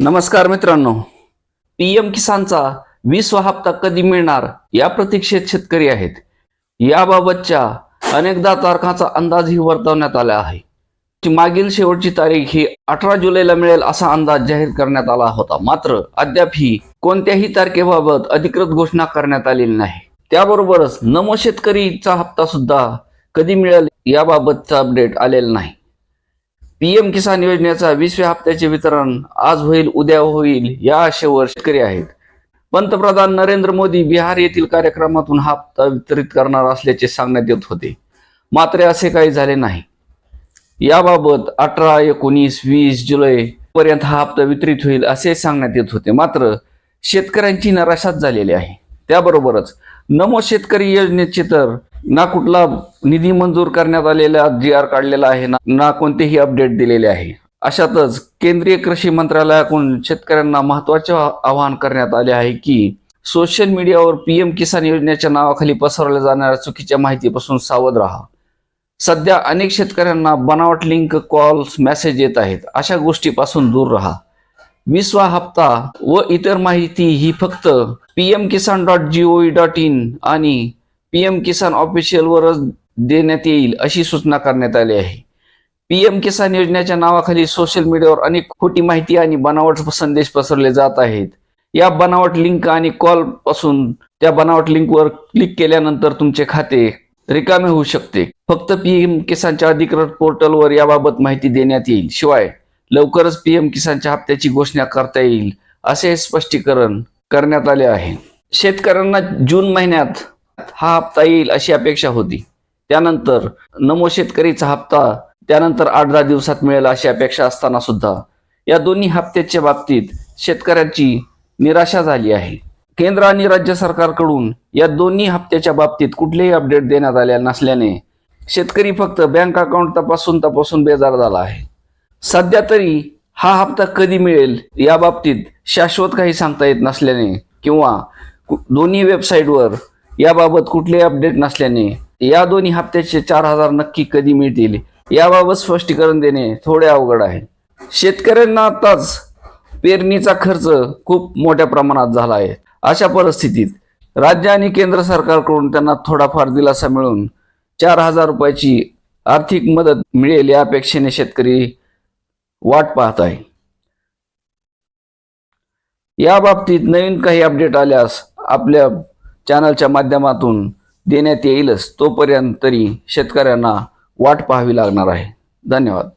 नमस्कार मित्रांनो. P M किसानचा वीसवा हप्ता कधी मिळणार या प्रतीक्षेत शेतकरी आहेत. याबाबतच्या अनेकदा तारखांचा अंदाजही वर्तवण्यात आला आहे. मागील शेवटची तारीख ही अठरा जुलैला मिळेल असा अंदाज जाहीर करण्यात आला होता. मात्र अद्याप ही कोणत्याही तारखेबाबत अधिकृत घोषणा करण्यात आलेली नाही. त्याबरोबरच नमो शेतकरीचा हप्ता सुद्धा कधी मिळेल याबाबतचा अपडेट आलेला नाही. पीएम किसान योजनेचा वीसव्या हप्त्याचे वितरण आज होईल उद्या होईल या आशेवर शेतकरी आहेत. पंतप्रधान नरेंद्र मोदी बिहार येथील कार्यक्रमातून हा हप्ता वितरित करणार असल्याचे सांगण्यात येत होते. मात्र असे काही झाले नाही. याबाबत अठरा एकोणीस वीस जुलै पर्यंत हा हप्ता वितरित होईल असे सांगण्यात येत होते. मात्र शेतकऱ्यांची निराशाच झालेली आहे. त्याबरोबरच नमो शेतकरी योजनेचे तर ना कुठला निधी मंजूर करण्यात आलेला जी आर काढलेला आहे ना ना कोणतेही अपडेट दिलेले आहे. अशातच केंद्रीय कृषी मंत्रालयाकडून शेतकऱ्यांना महत्त्वाचे आवाहन करण्यात आले आहे की सोशल मीडियावर पीएम किसान योजनेच्या नावाखाली पसरवल्या जाणाऱ्या चुकीच्या माहितीपासून सावध राहा. सध्या अनेक शेतकऱ्यांना बनावट लिंक कॉल्स मेसेज येत आहेत. अशा गोष्टीपासून दूर राहा. वीसवा हप्ता व इतर माहिती ही फक्त PM Kisan dot GOV dot in आणि पीएम किसान ऑफिशियलवरच देण्यात येईल अशी सूचना करण्यात आली आहे. पीएम किसान योजनेच्या नावाखाली सोशल मीडियावर अनेक खोटी माहिती आणि बनावट संदेश पसरले जात आहेत. या बनावट लिंक आणि कॉलपासून त्या बनावट लिंकवर क्लिक केल्यानंतर तुमचे खाते रिकामे होऊ शकते. फक्त पीएम किसानच्या अधिकृत पोर्टलवर याबाबत माहिती देण्यात येईल. शिवाय लवकरच पीएम किसानच्या हप्त्याची घोषणा करता येईल असे स्पष्टीकरण करण्यात आले आहे. शेतकऱ्यांना जून महिन्यात हा हप्ता येईल अशी अपेक्षा होती. त्यानंतर नमो शेतकरीचा हप्ता त्यानंतर आठ दहा दिवसात मिळेल अशी अपेक्षा असताना सुद्धा या दोन्ही हप्त्याच्या बाबतीत शेतकऱ्यांची निराशा झाली आहे. केंद्र आणि राज्य सरकारकडून या दोन्ही हप्त्याच्या बाबतीत कुठलेही अपडेट देण्यात आले नसल्याने शेतकरी फक्त बँक अकाउंट तपासून तपासून बेजार झाला आहे. सध्या तरी हा हप्ता कधी मिळेल या बाबतीत शाश्वत काही सांगता येत नसल्याने किंवा दोन्ही वेबसाईटवर याबाबत कुठलेही अपडेट नसल्याने या दोन्ही हप्त्याचे चार हजार नक्की कधी मिळतील याबाबत स्पष्टीकरण देणे थोडे अवघड आहे. शेतकऱ्यांना आताच पेरणीचा खर्च खूप मोठ्या प्रमाणात झाला आहे. अशा परिस्थितीत राज्य आणि केंद्र सरकारकडून त्यांना थोडाफार दिलासा मिळून चार हजार रुपयाची आर्थिक मदत मिळेल या अपेक्षेने शेतकरी वाट पाहत आहे. या बाबतीत नवीन काही अपडेट आल्यास आपल्या चॅनलच्या माध्यमातून देण्यात येईलच. तोपर्यंत तरी शेतकऱ्यांना वाट पाहावी लागणार आहे. धन्यवाद.